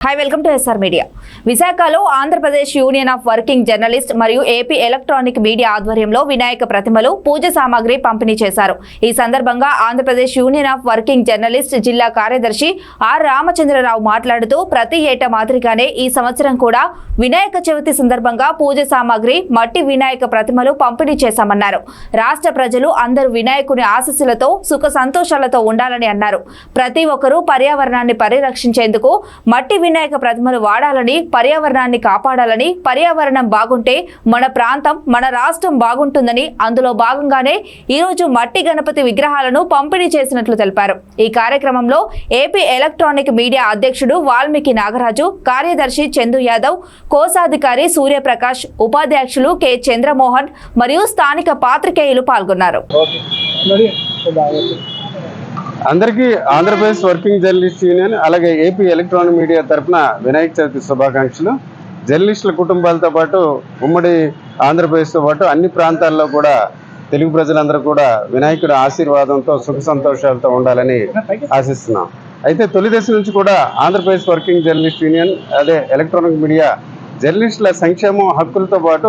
Hi welcome to SR media విశాఖలో Andhra Pradesh union of working journalist మరియు AP electronic media ఆధ్వర్యంలో వినాయక ప్రతిమలు పూజ సామాగ్రి పంపిణీ చేశారు. ఈ సందర్భంగా Andhra Pradesh union of working journalist జిల్లా కార్యదర్శి ఆర్ రామచంద్రరావు మాట్లాడుతూ ప్రతి ఏటా మాదిరిగానే ఈ సంవత్సరం కూడా వినాయక చవితి సందర్భంగా పూజ సామాగ్రి మట్టి వినాయక ప్రతిమలు పంపిణీ చేశామన్నారు. రాష్ట్ర ప్రజలు అందరూ వినాయకుని ఆశస్సులతో సుఖ సంతోషాలతో ఉండాలని అన్నారు. ప్రతి ఒక్కరూ పర్యావరణాన్ని పరిరక్షించేందుకు మట్టి వినాయక ప్రతిమలు వాడాలని పర్యావరణాన్ని కాపాడాలని పర్యావరణం బాగుంటే మన ప్రాంతం మన రాష్ట్రం బాగుంటుందని అందులో భాగంగానే ఈరోజు మట్టి గణపతి విగ్రహాలను పంపిణీ చేసినట్లు తెలిపారు. ఈ కార్యక్రమంలో ఏపీ ఎలక్ట్రానిక్ మీడియా అధ్యక్షుడు వాల్మీకి నాగరాజు కార్యదర్శి చందు యాదవ్ కోశాధికారి సూర్యప్రకాష్ ఉపాధ్యక్షులు కె చంద్రమోహన్ మరియు స్థానిక పాత్రికేయులు పాల్గొన్నారు. అందరికీ ఆంధ్రప్రదేశ్ వర్కింగ్ జర్నలిస్ట్ యూనియన్ అలాగే ఏపీ ఎలక్ట్రానిక్ మీడియా తరపున వినాయక చవితి శుభాకాంక్షలు. జర్నలిస్టుల కుటుంబాలతో పాటు ఉమ్మడి ఆంధ్రప్రదేశ్తో పాటు అన్ని ప్రాంతాల్లో కూడా తెలుగు ప్రజలందరూ కూడా వినాయకుడి ఆశీర్వాదంతో సుఖ సంతోషాలతో ఉండాలని ఆశిస్తున్నాం. అయితే తొలి దశ నుంచి కూడా ఆంధ్రప్రదేశ్ వర్కింగ్ జర్నలిస్ట్ యూనియన్ అదే ఎలక్ట్రానిక్ మీడియా జర్నలిస్టుల సంక్షేమం హక్కులతో పాటు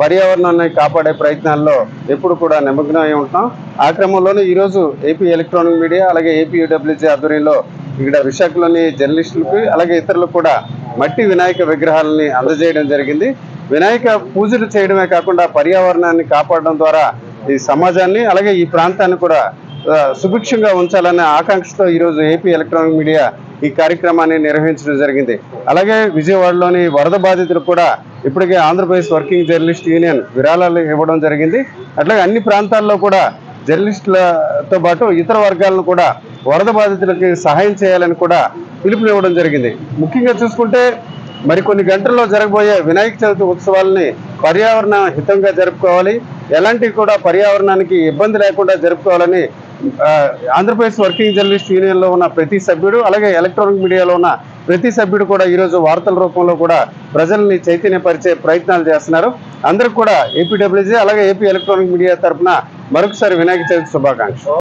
పర్యావరణాన్ని కాపాడే ప్రయత్నాల్లో ఎప్పుడు కూడా నిమగ్నమై ఉంటాం. ఆ క్రమంలోనే ఈరోజు ఏపీ ఎలక్ట్రానిక్ మీడియా అలాగే ఏపీ యూడబ్ల్యూజీ ఆధ్వర్యంలో ఇక్కడ విశాఖలోని జర్నలిస్టులకు అలాగే ఇతరులకు కూడా మట్టి వినాయక విగ్రహాలని అందజేయడం జరిగింది. వినాయక పూజలు చేయడమే కాకుండా పర్యావరణాన్ని కాపాడడం ద్వారా ఈ సమాజాన్ని అలాగే ఈ ప్రాంతాన్ని కూడా సుభిక్షంగా ఉంచాలనే ఆకాంక్షతో ఈరోజు ఏపీ ఎలక్ట్రానిక్ మీడియా ఈ కార్యక్రమాన్ని నిర్వహించడం జరిగింది. అలాగే విజయవాడలోని వరద బాధితులకు కూడా ఇప్పటికే ఆంధ్రప్రదేశ్ వర్కింగ్ జర్నలిస్ట్ యూనియన్ విరాళాలు ఇవ్వడం జరిగింది. అట్లాగే అన్ని ప్రాంతాల్లో కూడా జర్నలిస్టులతో పాటు ఇతర వర్గాలను కూడా వరద బాధితులకి సహాయం చేయాలని కూడా పిలుపునివ్వడం జరిగింది. ముఖ్యంగా చూసుకుంటే మరికొన్ని గంటల్లో జరగబోయే వినాయక చవితి ఉత్సవాలని పర్యావరణ హితంగా జరుపుకోవాలి. ఎలాంటి కూడా పర్యావరణానికి ఇబ్బంది లేకుండా జరుపుకోవాలని ఆంధ్రప్రదేశ్ వర్కింగ్ జర్నలిస్ట్ యూనియన్లో ఉన్న ప్రతి సభ్యుడు అలాగే ఎలక్ట్రానిక్ మీడియాలో ఉన్న ప్రతి సభ్యుడు కూడా ఈరోజు వార్తల రూపంలో కూడా ప్రజల్ని చైతన్యపరిచే ప్రయత్నాలు చేస్తున్నారు. అందరికి కూడా ఏపీడబ్ల్యూజీ అలాగే ఏపీ ఎలక్ట్రానిక్ మీడియా తరఫున మరొకసారి వినాయక చవితి శుభాకాంక్షలు.